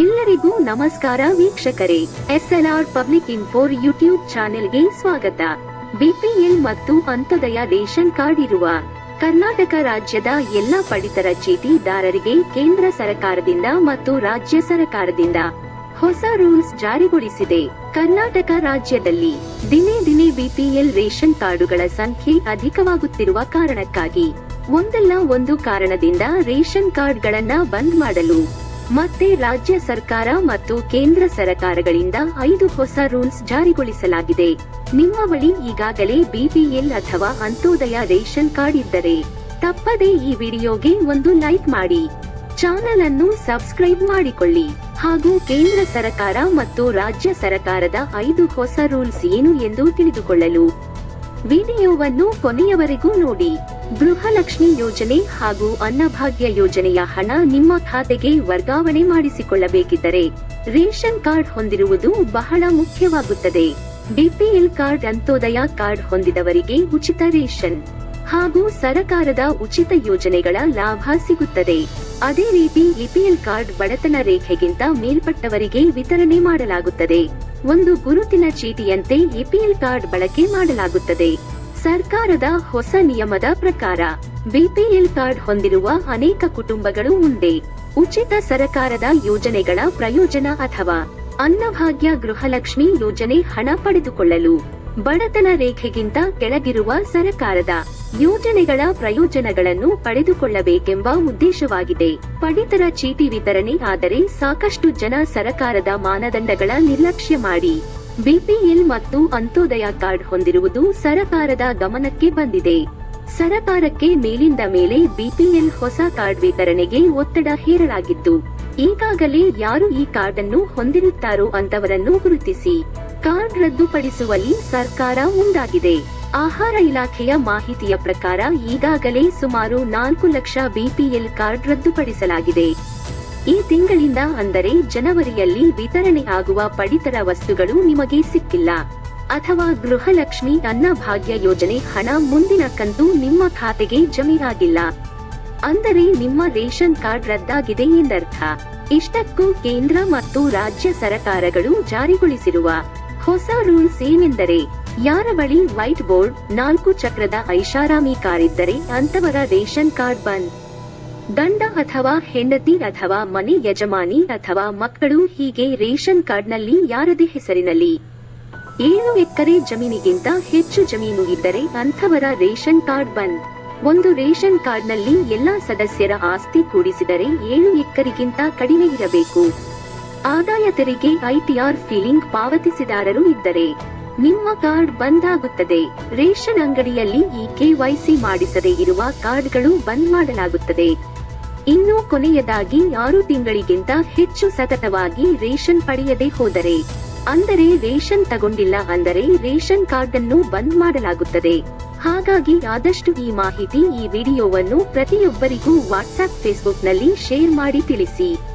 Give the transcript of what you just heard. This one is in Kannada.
ಎಲ್ಲರಿಗೂ ನಮಸ್ಕಾರ ವೀಕ್ಷಕರೇ. ಎಸ್ಎಲ್ಆರ್ ಪಬ್ಲಿಕ್ ಇನ್ಫೋರ್ ಯೂಟ್ಯೂಬ್ ಚಾನೆಲ್ಗೆ ಸ್ವಾಗತ. ಬಿಪಿಎಲ್ ಮತ್ತು ಅಂತ್ಯೋದಯ ರೇಷನ್ ಕಾರ್ಡ್ ಇರುವ ಕರ್ನಾಟಕ ರಾಜ್ಯದ ಎಲ್ಲ ಪಡಿತರ ಚೀಟಿದಾರರಿಗೆ ಕೇಂದ್ರ ಸರ್ಕಾರದಿಂದ ಮತ್ತು ರಾಜ್ಯ ಸರ್ಕಾರದಿಂದ ಹೊಸ ರೂಲ್ಸ್ ಜಾರಿಗೊಳಿಸಿದೆ. ಕರ್ನಾಟಕ ರಾಜ್ಯದಲ್ಲಿ ದಿನೇ ದಿನೇ ಬಿಪಿಎಲ್ ರೇಷನ್ ಕಾರ್ಡುಗಳ ಸಂಖ್ಯೆ ಅಧಿಕವಾಗುತ್ತಿರುವ ಕಾರಣಕ್ಕಾಗಿ ಒಂದಲ್ಲ ಒಂದು ಕಾರಣದಿಂದ ರೇಷನ್ ಕಾರ್ಡ್ಗಳನ್ನ ಬಂದ್ ಮಾಡಲು ಮತ್ತೆ ರಾಜ್ಯ ಸರ್ಕಾರ ಮತ್ತು ಕೇಂದ್ರ ಸರ್ಕಾರಗಳಿಂದ ಐದು ಹೊಸ ರೂಲ್ಸ್ ಜಾರಿಗೊಳಿಸಲಾಗಿದೆ. ನಿಮ್ಮ ಬಳಿ ಈಗಾಗಲೇ ಬಿಪಿಎಲ್ ಅಥವಾ ಅಂತ್ಯೋದಯ ರೇಷನ್ ಕಾರ್ಡ್ ಇದ್ದರೆ ತಪ್ಪದೆ ಈ ವಿಡಿಯೋಗೆ ಒಂದು ಲೈಕ್ ಮಾಡಿ. ಚಾನೆಲ್ ಅನ್ನು ಸಬ್ಸ್ಕ್ರೈಬ್ ಮಾಡಿಕೊಳ್ಳಿ. ಹಾಗೂ ಕೇಂದ್ರ ಸರ್ಕಾರ ಮತ್ತು ರಾಜ್ಯ ಸರ್ಕಾರದ ಐದು ಹೊಸ ರೂಲ್ಸ್ ಏನು ಎಂದು ತಿಳಿದುಕೊಳ್ಳಲು. ವಿಡಿಯೋವನ್ನು ಕೊನೆಯವರೆಗೂ ನೋಡಿ. ಗೃಹಲಕ್ಷ್ಮಿ ಯೋಜನೆ ಹಾಗೂ ಅನ್ನಭಾಗ್ಯ ಯೋಜನೆಯ ಹಣ ನಿಮ್ಮ ಖಾತೆಗೆ ವರ್ಗಾವಣೆ ಮಾಡಿಸಿಕೊಳ್ಳಬೇಕಿದ್ದರೆ ರೇಷನ್ ಕಾರ್ಡ್ ಹೊಂದಿರುವುದು ಬಹಳ ಮುಖ್ಯವಾಗುತ್ತದೆ. ಬಿಪಿಎಲ್ ಕಾರ್ಡ್ ಅಂತ್ಯೋದಯ ಕಾರ್ಡ್ ಹೊಂದಿದವರಿಗೆ ಉಚಿತ ರೇಷನ್ ಹಾಗೂ ಸರಕಾರದ ಉಚಿತ ಯೋಜನೆಗಳ ಲಾಭ ಸಿಗುತ್ತದೆ. ಅದೇ ರೀತಿ ಎಪಿಎಲ್ ಕಾರ್ಡ್ ಬಡತನ ರೇಖೆಗಿಂತ ಮೇಲ್ಪಟ್ಟವರಿಗೆ ವಿತರಣೆ ಮಾಡಲಾಗುತ್ತದೆ. ಒಂದು ಗುರುತಿನ ಚೀಟಿಯಂತೆ ಎಪಿಎಲ್ ಕಾರ್ಡ್ ಬಳಕೆ ಮಾಡಲಾಗುತ್ತದೆ. ಸರ್ಕಾರದ ಹೊಸ ನಿಯಮದ ಪ್ರಕಾರ ಬಿಪಿಎಲ್ ಕಾರ್ಡ್ ಹೊಂದಿರುವ ಅನೇಕ ಕುಟುಂಬಗಳು ಮುಂದೆ ಉಚಿತ ಸರಕಾರದ ಯೋಜನೆಗಳ ಪ್ರಯೋಜನ ಅಥವಾ ಅನ್ನಭಾಗ್ಯ ಗೃಹಲಕ್ಷ್ಮಿ ಯೋಜನೆ ಹಣ ಪಡೆದುಕೊಳ್ಳಲು ಬಡತನ ರೇಖೆಗಿಂತ ಕೆಳಗಿರುವ ಸರಕಾರದ ಯೋಜನೆಗಳ ಪ್ರಯೋಜನಗಳನ್ನು ಪಡೆದುಕೊಳ್ಳಬೇಕೆಂಬ ಉದ್ದೇಶವಾಗಿದೆ. ಪಡಿತರ ಚೀಟಿ ವಿತರಣೆ ಆದರೆ ಸಾಕಷ್ಟು ಜನ ಸರಕಾರದ ಮಾನದಂಡಗಳ ನಿರ್ಲಕ್ಷ್ಯ ಮಾಡಿ ಬಿಪಿಎಲ್ ಮತ್ತು ಅಂತ್ಯೋದಯ ಕಾರ್ಡ್ ಹೊಂದಿರುವುದು ಸರಕಾರದ ಗಮನಕ್ಕೆ ಬಂದಿದೆ. ಸರಕಾರಕ್ಕೆ ಮೇಲಿಂದ ಮೇಲೆ ಬಿಪಿಎಲ್ ಹೊಸ ಕಾರ್ಡ್ ವಿತರಣೆಗೆ ಒತ್ತಡ ಹೇರಲಾಗಿತ್ತು. ಈಗಾಗಲೇ ಯಾರು ಈ ಕಾರ್ಡ್ ಅನ್ನು ಹೊಂದಿರುತ್ತಾರೋ ಅಂತವರನ್ನು ಗುರುತಿಸಿ. ಕಾರ್ಡ್ ರದ್ದುಪಡಿಸುವಲ್ಲಿ ಸರ್ಕಾರ ಮುಂದಾಗಿದೆ. ಆಹಾರ ಇಲಾಖೆಯ ಮಾಹಿತಿಯ ಪ್ರಕಾರ ಈಗಾಗಲೇ ಸುಮಾರು ನಾಲ್ಕು ಲಕ್ಷ ಬಿಪಿಎಲ್ ಕಾರ್ಡ್ ರದ್ದುಪಡಿಸಲಾಗಿದೆ. ಈ ತಿಂಗಳಿಂದ ಅಂದರೆ ಜನವರಿಯಲ್ಲಿ ವಿತರಣೆ ಆಗುವ ಪಡಿತರ ವಸ್ತುಗಳು ನಿಮಗೆ ಸಿಕ್ಕಿಲ್ಲ. ಅಥವಾ ಗೃಹಲಕ್ಷ್ಮಿ ಅನ್ನಭಾಗ್ಯ ಯೋಜನೆ ಹಣ ಮುಂದಿನ ಕಂತು ನಿಮ್ಮ ಖಾತೆಗೆ ಜಮೆಯಾಗಿಲ್ಲ ಅಂದರೆ ನಿಮ್ಮ ರೇಷನ್ ಕಾರ್ಡ್ ರದ್ದಾಗಿದೆ ಎಂದರ್ಥ. ಇಷ್ಟಕ್ಕೂ ಕೇಂದ್ರ ಮತ್ತು ರಾಜ್ಯ ಸರಕಾರಗಳು ಜಾರಿಗೊಳಿಸಿರುವ ಹೊಸ ರೂಲ್ಸ್ ಏನೆಂದರೆ ಯಾರ ಬಳಿ ವೈಟ್ ಬೋರ್ಡ್, ನಾಲ್ಕು ಚಕ್ರದ ಐಷಾರಾಮಿ ಕಾರಿದ್ದರೆ ಅಂತವರ ರೇಷನ್ ಕಾರ್ಡ್ ಬಂದ್. ಗಂಡ ಅಥವಾ ಹೆಂಡತಿ ಅಥವಾ ಮನೆ ಯಜಮಾನಿ ಅಥವಾ ಮಕ್ಕಳು ಹೀಗೆ ರೇಷನ್ ಕಾರ್ಡ್ನಲ್ಲಿ ಯಾರದೇ ಹೆಸರಿನಲ್ಲಿ ಏಳು ಎಕರೆ ಜಮೀನಿಗಿಂತ ಹೆಚ್ಚು ಜಮೀನು ಇದ್ದರೆ ಅಂಥವರ ರೇಷನ್ ಕಾರ್ಡ್ ಬಂದ್. ಒಂದು ರೇಷನ್ ಕಾರ್ಡ್ನಲ್ಲಿ ಎಲ್ಲಾ ಸದಸ್ಯರ ಆಸ್ತಿ ಕೂಡಿಸಿದರೆ ಏಳು ಎಕರೆಗಿಂತ ಕಡಿಮೆ ಇರಬೇಕು. ಆದಾಯ ತೆರಿಗೆ ಐಟಿಆರ್ ಫೀಲಿಂಗ್ ಪಾವತಿಸಿದಾರರು ಇದ್ದರೆ ನಿಮ್ಮ ಕಾರ್ಡ್ ಬಂದ್ ಆಗುತ್ತದೆ. ರೇಷನ್ ಅಂಗಡಿಯಲ್ಲಿ ಈ ಕೆವೈಸಿ ಮಾಡಿಸದೇ ಇರುವ ಕಾರ್ಡ್ಗಳು ಬಂದ್ ಮಾಡಲಾಗುತ್ತದೆ. ಇನ್ನು ಕೊನೆಯದಾಗಿ ಆರು ತಿಂಗಳಿಗಿಂತ ಹೆಚ್ಚು ಸತತವಾಗಿ ರೇಷನ್ ಪಡೆಯದೆ ಹೋದರೆ? ಅಂದರೆ ರೇಷನ್ ತಗೊಂಡಿಲ್ಲ ಅಂದರೆ ರೇಷನ್ ಕಾರ್ಡ್ ಅನ್ನು ಬಂದ್ ಮಾಡಲಾಗುತ್ತದೆ. ಹಾಗಾಗಿ ಆದಷ್ಟು ಈ ಮಾಹಿತಿ ಈ ವಿಡಿಯೋವನ್ನು ಪ್ರತಿಯೊಬ್ಬರಿಗೂ ವಾಟ್ಸ್ಆಪ್ ಫೇಸ್ಬುಕ್ನಲ್ಲಿ ಶೇರ್ ಮಾಡಿ ತಿಳಿಸಿ.